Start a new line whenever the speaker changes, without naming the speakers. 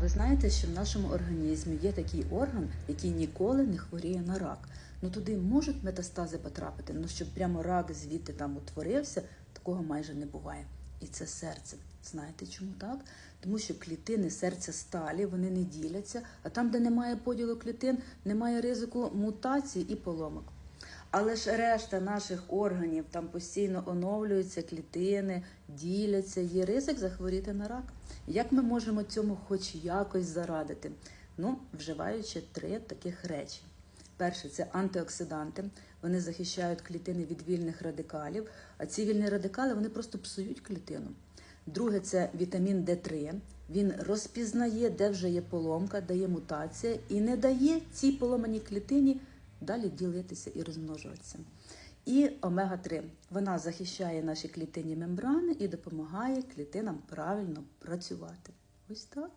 Ви знаєте, що в нашому організмі є такий орган, який ніколи не хворіє на рак. Ну туди можуть метастази потрапити, ну щоб прямо рак звідти там утворився, такого майже не буває. І це серце. Знаєте чому так? Тому що клітини серця сталі, вони не діляться, а там, де немає поділу клітин, немає ризику мутацій і поломок. Але ж решта наших органів там постійно оновлюються клітини, діляться, є ризик захворіти на рак. Як ми можемо цьому хоч якось зарадити? Ну, вживаючи три таких речі. Перше це антиоксиданти. Вони захищають клітини від вільних радикалів, а ці вільні радикали вони просто псують клітину. Друге це вітамін Д3. Він розпізнає, де вже є поломка, де є мутація, і не дає цій поломаній клітині далі ділитися і розмножуватися. І омега-3. Вона захищає наші клітинні мембрани і допомагає клітинам правильно працювати. Ось так.